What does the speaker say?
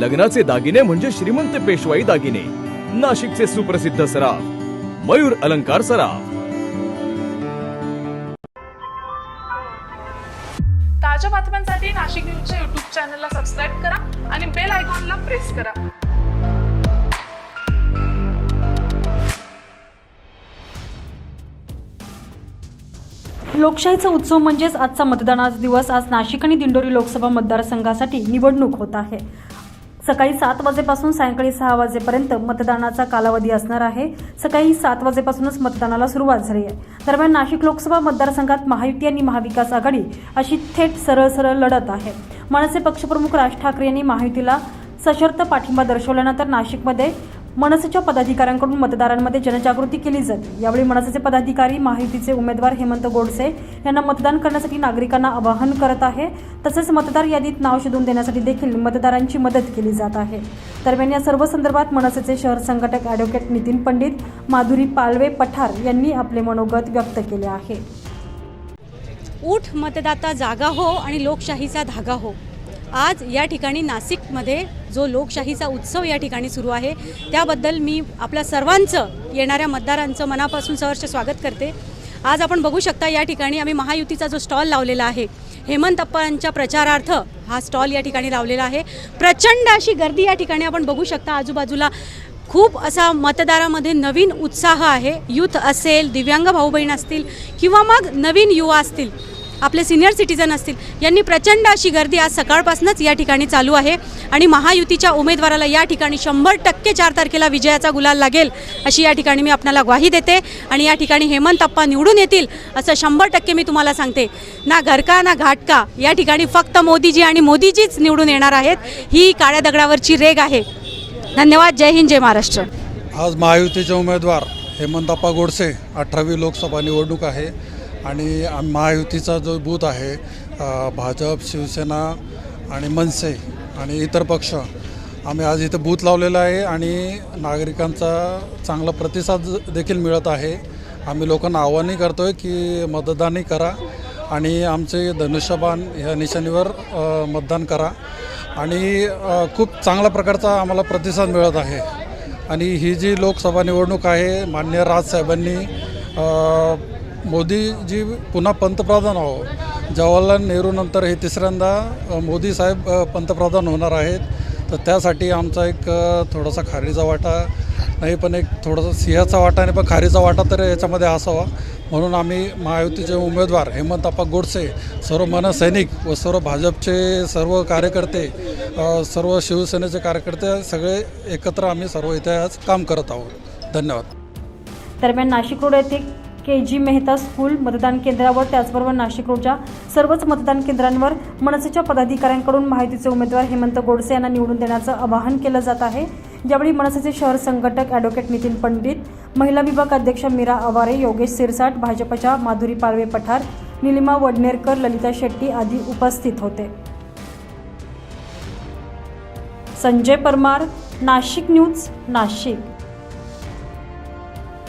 लग्नाचे दागिने म्हणजे श्रीमंत पेशवाई दागिने. नाशिकचे सुप्रसिद्ध सराफ मयूर अलंकार सराफ. ताज्या बातम्यांसाठी नाशिक न्यूजच्या युट्यूब चॅनलला सबस्क्राईब करा आणि बेल आयकॉनला प्रेस करा. लोकशाहीचा उत्सव म्हणजेच आजचा मतदानाचा दिवस आज नाशिक आणि दिंडोरी लोकसभा मतदारसंघासाठी निवडणूक होत आहे. सकाळी सात वाजेपासून सायंकाळी सहा वाजेपर्यंत मतदानाचा कालावधी असणार आहे. सकाळी सात वाजेपासूनच मतदानाला सुरुवात झाली आहे. दरम्यान नाशिक लोकसभा मतदारसंघात महायुती आणि महाविकास आघाडी अशी थेट सरळ सरळ लढत आहे. मनसे पक्षप्रमुख राज ठाकरे यांनी महायुतीला सशर्त पाठिंबा दर्शवल्यानंतर नाशिकमध्ये मनसेच्या पदाधिकाऱ्यांकडून मतदारांमध्ये जनजागृती केली जाते. यावेळी मनसेचे पदाधिकारी माहितीचे उमेदवार हेमंत गोडसे यांना मतदान करण्यासाठी नागरिकांना आवाहन करत आहे. तसेच मतदार यादीत नाव शोधून देण्यासाठी देखील मतदारांची मदत केली जात आहे. दरम्यान या सर्व संदर्भात मनसेचे शहर संघटक ॲडव्होकेट नितीन पंडित माधुरी पालवे पठार यांनी आपले मनोगत व्यक्त केले आहे. उठ मतदाता जागा हो आणि लोकशाहीचा धागा हो. आज या ठिकाणी नाशिकमध्ये जो लोकशाहीचा उत्सव या ठिकाणी सुरू आहे त्याबद्दल मी आपल्या सर्वांचं येणाऱ्या मतदारांचं मनापासून सहर्ष स्वागत करते. आज आपण बघू शकता या ठिकाणी आम्ही महायुतीचा जो स्टॉल लावलेला आहे हेमंत अप्पांच्या प्रचारार्थ हा स्टॉल या ठिकाणी लावलेला आहे. प्रचंड अशी गर्दी या ठिकाणी आपण बघू शकता आजूबाजूला खूप असा मतदारामध्ये नवीन उत्साह आहे. यूथ असेल दिव्यांग भाऊ बहीण असतील किंवा मग नवीन युवा असतील आपले सिनियर सिटीजन असतील यांनी प्रचंड अशी गर्दी आज सकाळपासूनच या ठिकाणी चालू आहे. आणि महायुतीच्या उमेदवाराला या ठिकाणी शंभर टक्के चार तारखेला विजयाचा गुलाल लागेल अशी या ठिकाणी मी आपल्याला ग्वाही देते. आणि या ठिकाणी हेमंत अप्पा निवडून येतील असं शंभर टक्के मी तुम्हाला सांगते. ना घरका ना घाटका या ठिकाणी फक्त मोदीजी आणि मोदीजीच निवडून येणार आहेत. ही काळ्या दगडावरची रेग आहे. धन्यवाद. जय हिंद जय महाराष्ट्र. आज महायुतीचे उमेदवार हेमंतप्पा गोडसे अठरावी लोकसभा निवडणूक आहे. आणि महायुतीचा जो बूथ आहे भाजप शिवसेना आणि मनसे आणि इतर पक्ष आम्ही आज इथं बूथ लावलेला आहे आणि नागरिकांचा चांगला प्रतिसाद देखील मिळत आहे. आम्ही लोकांना आव्हानही करतो आहे की मतदानही करा आणि आमचे धनुष्यबाण ह्या निशाणीवर मतदान करा. आणि खूप चांगल्या प्रकारचा आम्हाला प्रतिसाद मिळत आहे. आणि ही जी लोकसभा निवडणूक आहे मान्य राजसाहेबांनी मोदीजी पुन्हा पंतप्रधान व्हावं जवाहरलाल नेहरूनंतर हे तिसऱ्यांदा मोदी साहेब पंतप्रधान होणार आहेत. तर त्यासाठी आमचा एक थोडासा खारीचा वाटा नाही पण एक थोडासा सिंहाचा वाटा आणि पण खारीचा वाटा तर याच्यामध्ये असावा. म्हणून आम्ही महायुतीचे उमेदवार हेमंतप्पा गोडसे सर्व मनसैनिक व सर्व भाजपचे सर्व कार्यकर्ते सर्व शिवसेनेचे कार्यकर्ते सगळे एकत्र आम्ही सर्व इथे आज काम करत आहोत. धन्यवाद. दरम्यान नाशिक रोड येथे के जी मेहता स्कूल मतदान केंद्रावर त्याचबरोबर नाशिक रोडच्या सर्वच मतदान केंद्रांवर मनसेच्या पदाधिकाऱ्यांकडून माहितीचे उमेदवार हेमंत गोडसे यांना निवडून देण्याचं आवाहन केलं जात आहे. यावेळी मनसेचे शहर संघटक ॲडव्होकेट नितीन पंडित महिला विभाग अध्यक्ष मीरा आवारे योगेश सिरसाट भाजपच्या माधुरी पारवे पठार निलिमा वडनेरकर ललिता शेट्टी आदी उपस्थित होते. संजय परमार नाशिक न्यूज नाशिक.